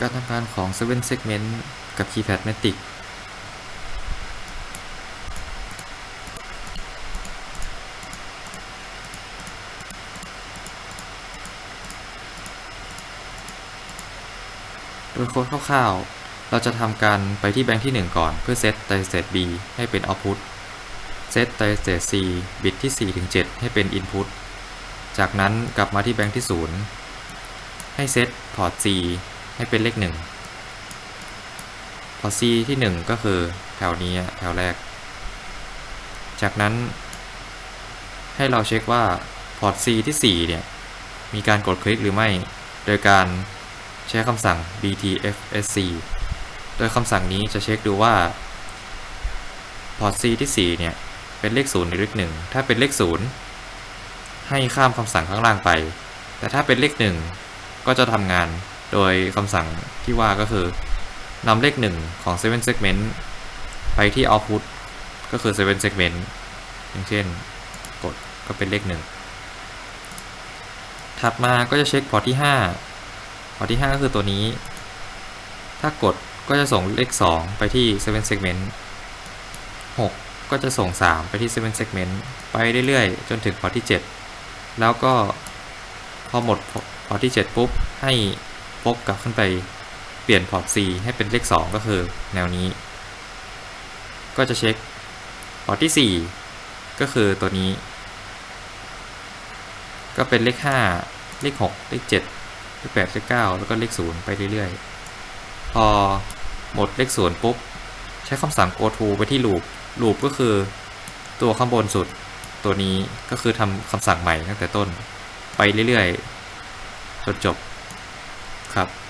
การทำงานของ 7 segment กับ keypad matic โดยโค้ดคร่าวๆ เราจะทำการไปที่แบงค์ที่ 1 ก่อนเพื่อเซต digestate B ให้เป็น output เซต digestate C บิตที่ 4 ถึง 7 ให้เป็น input จากนั้นกลับมาที่แบงค์ที่ 0 ให้เซตพอร์ต C ให้เป็นเลข1พอร์ต C ที่1ก็คือแถวนี้แถวแรก จากนั้น ให้เราเช็คว่าพอร์ต C ที่ 4 เนี่ย มีการกดคลิกหรือไม่ โดยการใช้คำสั่ง btfsc โดยคำสั่งนี้จะเช็คดูว่าพอร์ต C ที่ 4 เนี่ย เป็นเลข 0 หรือเลข 1 ถ้าเป็นเลข 0 ให้ข้ามคำสั่งข้างล่างไป แต่ถ้าเป็นเลข 1 ก็จะทำงาน โดยคำสั่งที่ว่าก็คือนำเลข 1 ของ 7 segment ไปที่ output ก็คือ 7 segment อย่างเช่น กดก็เป็นเลข 1 ถัดมาก็จะเช็คพอร์ตที่ 5 พอร์ตที่ 5 ก็คือตัวนี้ ถ้ากดก็จะส่งเลข 2 ไปที่ 7 segment 6 ก็จะส่ง 3 ไปที่ 7 segment ไปเรื่อยๆ จนถึงพอร์ตที่ 7 แล้วก็พอหมดพอร์ตที่ 7 ปุ๊บให้ พกกลับขึ้นไปเปลี่ยนพอร์ต C ให้เป็นเลข 2 ก็คือแนวนี้ ก็จะเช็คพอร์ตที่ 4 ก็คือตัวนี้ ก็เป็นเลข 5 เลข 6 เลข 7 เลข 8 เลข 9 แล้วก็เลข 0 ไปเรื่อยๆ พอหมดเลข 0 ปุ๊บ ใช้คำสั่ง go to ไปที่ loop loop ก็คือตัวข้างบนสุดตัวนี้ก็คือทำคำสั่งใหม่ตั้งแต่ต้นไปเรื่อยๆจนจบ ครับ